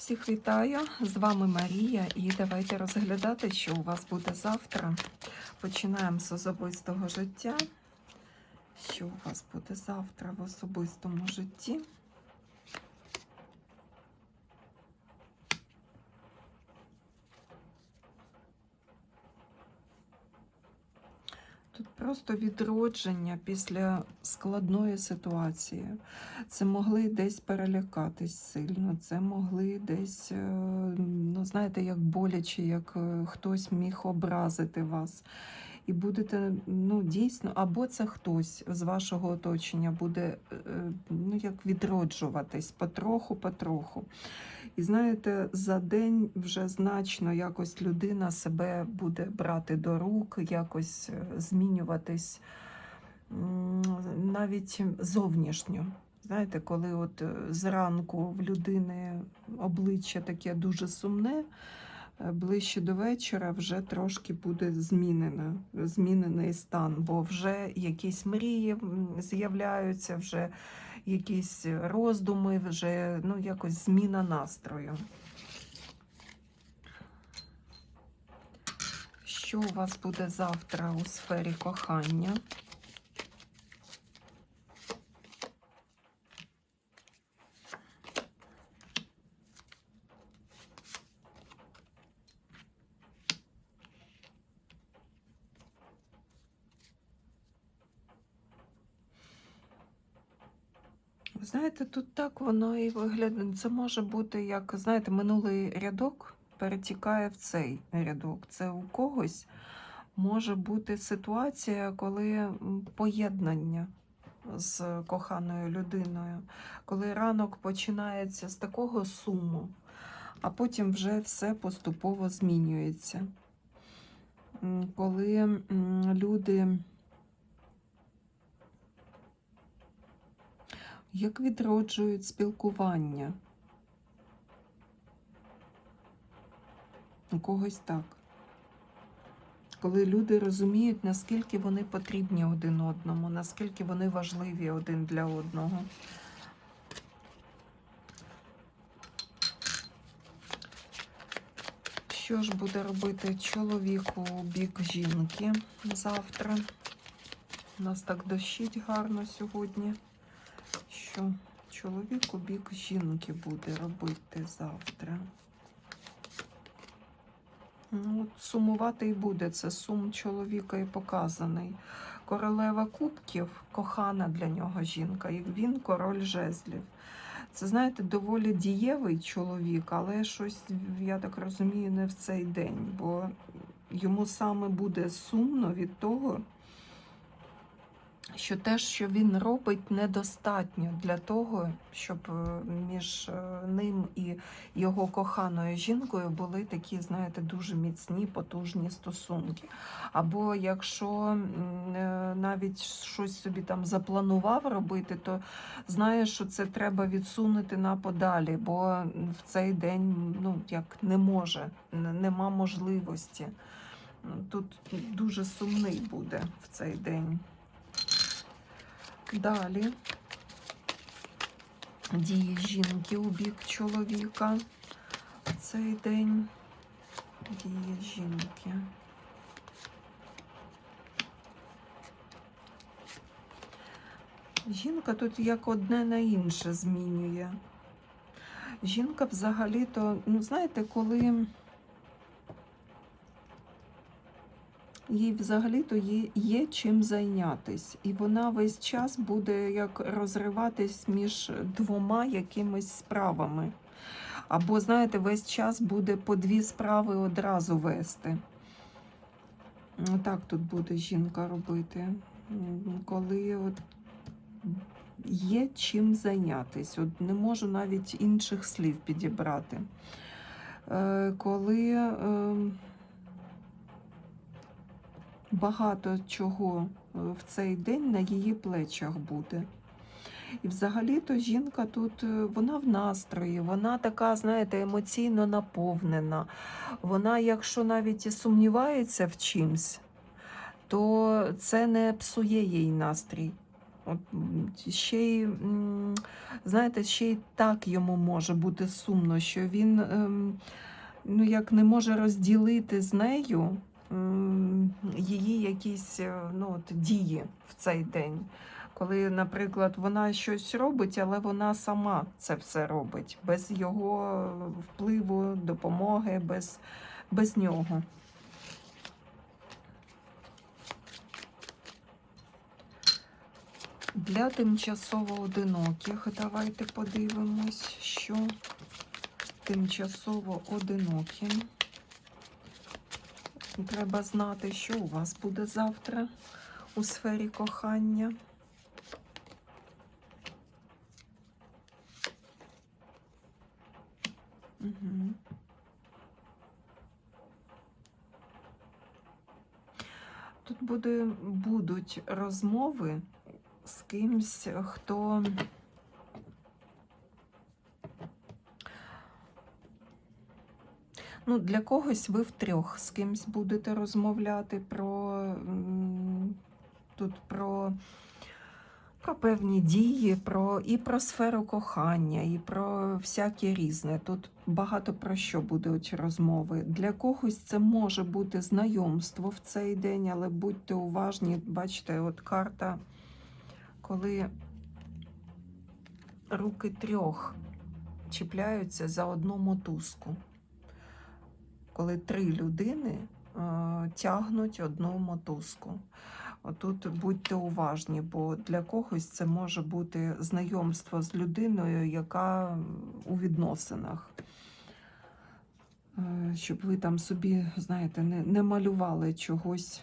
Всіх вітаю! З вами Марія, і давайте розглядати, що у вас буде завтра. Починаємо з особистого життя. Що у вас буде завтра в особистому житті? Тут просто відродження після складної ситуації. Це могли десь перелякатись сильно, це могли десь, е, ну знаєте, як боляче, як е, хтось міг образити вас. І будете, ну дійсно, або це хтось з вашого оточення буде е, ну, як відроджуватись потроху-потроху. І знаєте, за день вже значно якось людина себе буде брати до рук, якось е, змінюватись навіть зовнішньо. Знаєте, коли от е, зранку в людини обличчя таке дуже сумне, е, ближче до вечора вже трошки буде змінено, змінений стан, бо вже якісь мрії з'являються, вже якісь роздуми, вже ну, якось зміна настрою. Що у вас буде завтра у сфері кохання? Знаєте, тут так воно і виглядає. Це може бути як, знаєте, минулий рядок перетікає в цей рядок. Це у когось може бути ситуація, коли поєднання з коханою людиною, коли ранок починається з такого суму, а потім вже все поступово змінюється. Коли люди. Як відроджують спілкування? У когось так. Коли люди розуміють, наскільки вони потрібні один одному, наскільки вони важливі один для одного. Що ж буде робити чоловіку бік жінки завтра? У нас так дощить гарно сьогодні що чоловік у бік жінки буде робити завтра. Ну, Сумувати і буде це сум чоловіка і показаний. Королева кубків кохана для нього жінка, і він король жезлів. Це, знаєте, доволі дієвий чоловік, але щось, я так розумію, не в цей день, бо йому саме буде сумно від того, що те, що він робить, недостатньо для того, щоб е, між е, ним і його коханою жінкою були такі, знаєте, дуже міцні, потужні стосунки. Або якщо е, навіть щось собі там запланував робити, то знає, що це треба відсунути на подалі, бо в цей день ну, як не може, нема можливості. Тут дуже сумний буде в цей день. Далі дії жінки у бік чоловіка в цей день. Дії жінки. Жінка тут як одне на інше змінює. Жінка взагалі-то, ну знаєте, коли їй взагалі-то є, чим зайнятись, і вона весь час буде як розриватись між двома якимись справами. Або, знаєте, весь час буде по дві справи одразу вести. Так тут буде жінка робити, коли от є чим зайнятись. От не можу навіть інших слів підібрати. Е, Коли ем, багато чого е, в цей день на її плечах буде. І взагалі-то жінка тут, е, вона в настрої, вона така, знаєте, емоційно наповнена. Вона, якщо навіть і сумнівається в чимсь, то це не псує їй настрій. От ще й, знаєте, ще й так йому може бути сумно, що він ем, ну, як не може розділити з нею її якісь е, ну, от, дії в цей день. Коли, наприклад, вона щось робить, але вона сама це все робить, без його впливу, допомоги, без, без нього. Для тимчасово одиноких давайте подивимось, що тимчасово одиноким. Треба знати, що у вас буде завтра у сфері кохання. Угу. Тут буде, будуть розмови з кимсь, хто ну, для когось ви втрьох з кимсь будете розмовляти про тут про, про певні дії, про, і про сферу кохання, і про всяке різне. Тут багато про що будуть розмови. Для когось це може бути знайомство в цей день, але будьте уважні, бачите, от карта коли руки трьох чіпляються за одну мотузку, коли три людини е, тягнуть одну мотузку. Отут будьте уважні, бо для когось це може бути знайомство з людиною, яка у відносинах. Е, Щоб ви там собі, знаєте, не, не малювали чогось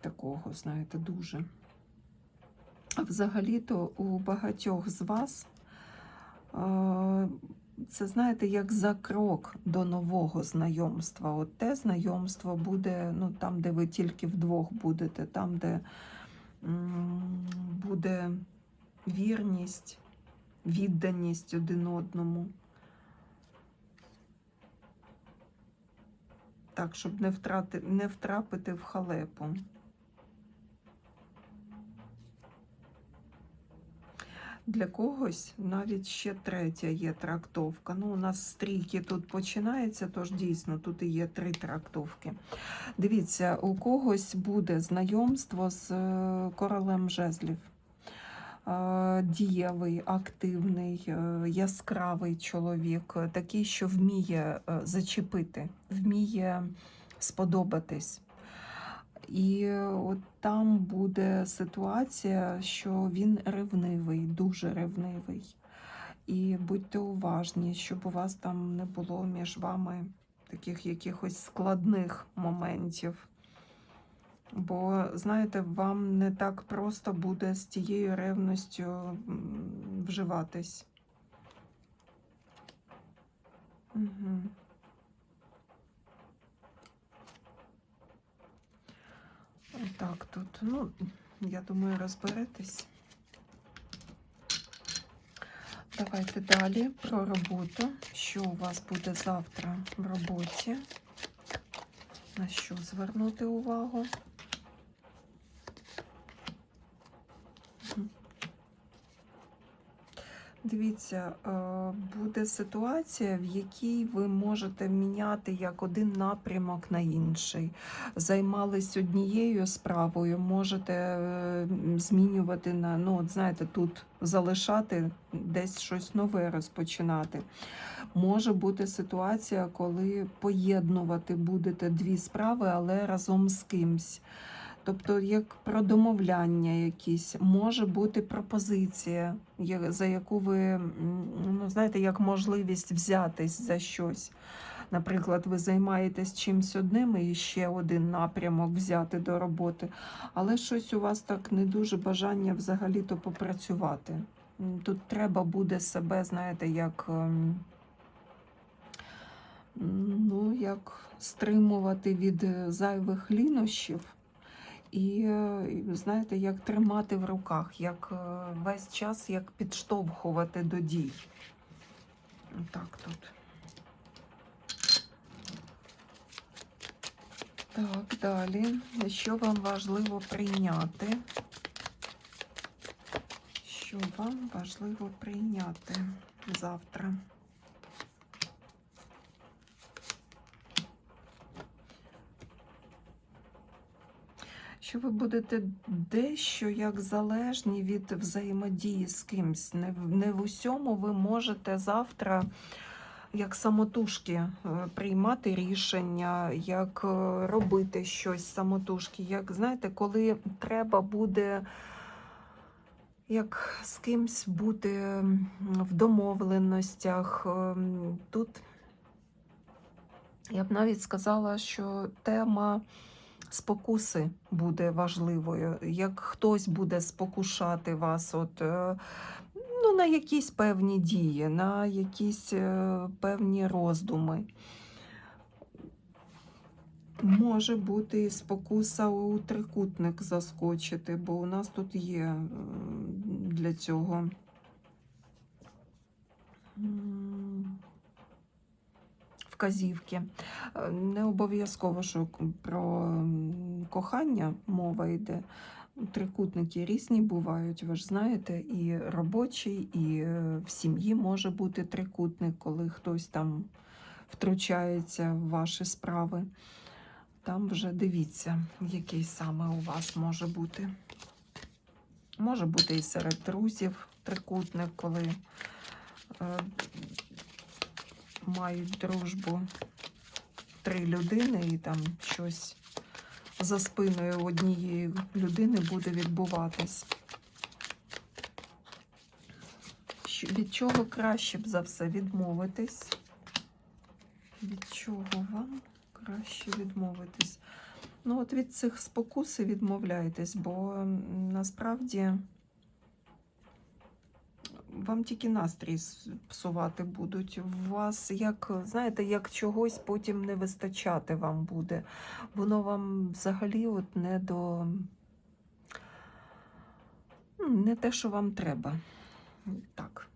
такого, знаєте, дуже. Взагалі-то у багатьох з вас е, це, знаєте, як за крок до нового знайомства. От те знайомство буде ну, там, де ви тільки вдвох будете, там, де буде вірність, відданість один одному. Так, щоб не, втрати, не втрапити в халепу. Для когось навіть ще третя є трактовка. Ну, у нас стрійки тут починається, тож дійсно тут і є три трактовки. Дивіться, у когось буде знайомство з е, королем жезлів. Е, Дієвий, активний, е, яскравий чоловік, такий, що вміє зачепити, вміє сподобатись. І от там буде ситуація, що він ревнивий, дуже ревнивий. І будьте уважні, щоб у вас там не було між вами таких якихось складних моментів. Бо, знаєте, вам не так просто буде з тією ревністю вживатись. Угу. Так, тут, ну, я думаю, розберетесь. Давайте далі про роботу. Що у вас буде завтра в роботі? На що звернути увагу? Дивіться, е, буде ситуація, в якій ви можете міняти як один напрямок на інший. Займались однією справою, можете е, змінювати на, ну, от знаєте, тут залишати, десь щось нове розпочинати. Може бути ситуація, коли поєднувати будете дві справи, але разом з кимсь. Тобто, як про домовляння якісь, може бути пропозиція, за яку ви ну, знаєте, як можливість взятись за щось. Наприклад, ви займаєтесь чимось одним і ще один напрямок взяти до роботи, але щось у вас так не дуже бажання взагалі-то попрацювати. Тут треба буде себе, знаєте, як. ем, Ну, як стримувати від е, зайвих лінощів, і, е, знаєте, як тримати в руках, як е, весь час як підштовхувати до дій. Так тут. Так, далі. Що вам важливо прийняти? Що вам важливо прийняти завтра? Що ви будете дещо як залежні від взаємодії з кимсь. Не, в- не в усьому ви можете завтра як самотужки е, приймати рішення, як е, робити щось самотужки. Як знаєте, коли треба буде як з кимсь бути в домовленостях. ем, Тут я б навіть сказала, що тема спокуси буде важливою. Як хтось буде спокушати вас, от, е, ну, на якісь певні дії, на якісь е, певні роздуми. Може бути і спокуса у трикутник заскочити, бо у нас тут є для цього. м, Вказівки. Е, Не обов'язково, що про кохання мова йде. Трикутники різні бувають, ви ж знаєте, і робочий, і е, в сім'ї може бути трикутник, коли хтось там втручається в ваші справи. Там вже дивіться, який саме у вас може бути. Може бути і серед друзів трикутник, коли е, мають дружбу три людини і там щось за спиною однієї людини буде відбуватись. Від чого краще б за все відмовитись? Від чого вам краще відмовитись? Ну, от від цих спокус і відмовляйтесь, бо насправді вам тільки настрій псувати будуть. У вас, як, знаєте, як чогось потім не вистачати вам буде. Воно вам взагалі от не до. ну, Не те, що вам треба. Так.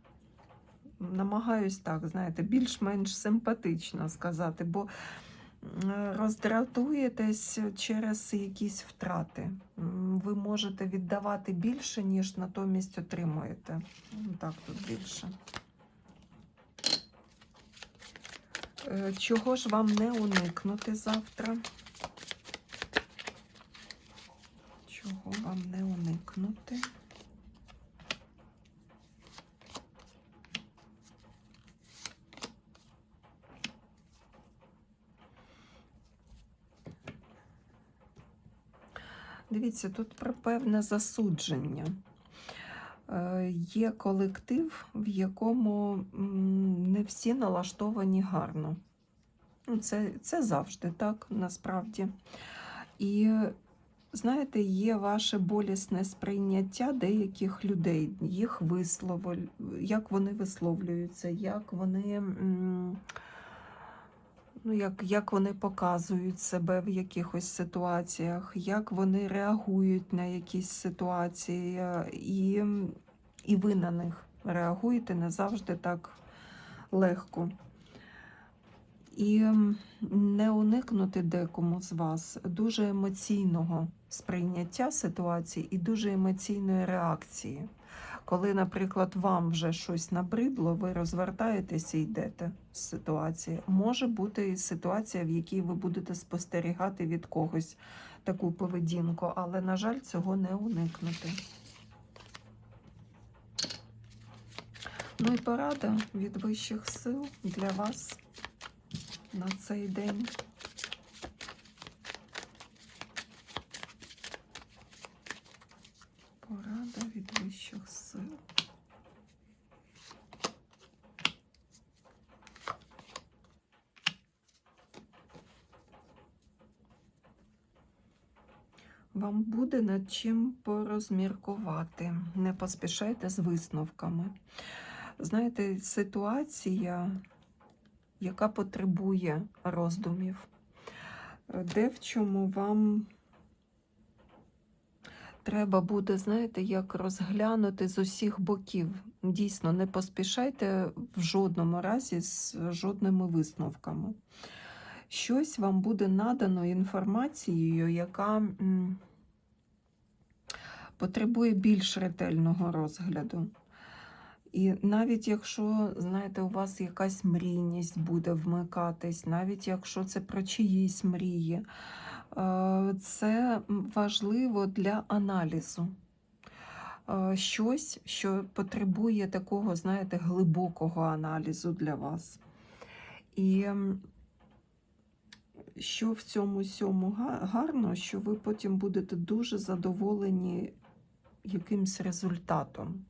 Намагаюсь так, знаєте, більш-менш симпатично сказати, бо роздратуєтесь через якісь втрати. Ви можете віддавати більше, ніж натомість отримуєте. Ну, Так, тут більше. Е, Чого ж вам не уникнути завтра? Чого вам не уникнути? Дивіться, тут про певне засудження. Е, Є колектив, в якому не всі налаштовані гарно. Ну, Це, це завжди так, насправді. І знаєте, є ваше болісне сприйняття деяких людей, їх вислово, як вони висловлюються, як вони. м, Ну, як, як вони показують себе в якихось ситуаціях, як вони реагують на якісь ситуації, е, і, і ви на них реагуєте не завжди так легко. І не уникнути декому з вас дуже емоційного сприйняття ситуації і дуже емоційної реакції. Коли, наприклад, вам вже щось набридло, ви розвертаєтеся і йдете з ситуації. Може бути і ситуація, в якій ви будете спостерігати від когось таку поведінку, але, на жаль, цього не уникнути. Ну і порада від вищих сил для вас на цей день. Порада від вищих сил. Вам буде чим порозміркувати. Не поспішайте з висновками. Знаєте, ситуація, яка потребує роздумів, де в чому вам треба буде, знаєте, як розглянути з усіх боків. Дійсно, не поспішайте в жодному разі з жодними висновками. щось вам буде надано інформацією, яка потребує більш ретельного розгляду. І навіть якщо, знаєте, у вас якась мрійність буде вмикатись, навіть якщо це про чиїсь мрії, е, це важливо для аналізу. Е, Щось, що потребує такого, знаєте, глибокого аналізу для вас. І що в цьому сьому гарно, що ви потім будете дуже задоволені якимсь результатом.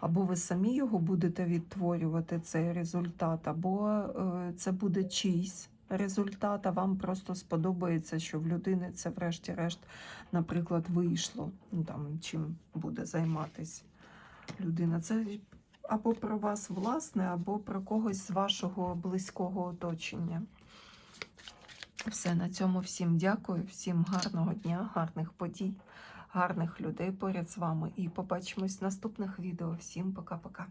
Або ви самі його будете відтворювати, цей результат, або е, це буде чийсь результат, а вам просто сподобається, що в людини це, врешті-решт, наприклад, вийшло. Ну, там, чим буде займатися людина. Це або про вас власне, або про когось з вашого близького оточення. Все, на цьому всім дякую, всім гарного дня, гарних подій, гарних людей поряд з вами. І побачимось в наступних відео. Всім пока-пока.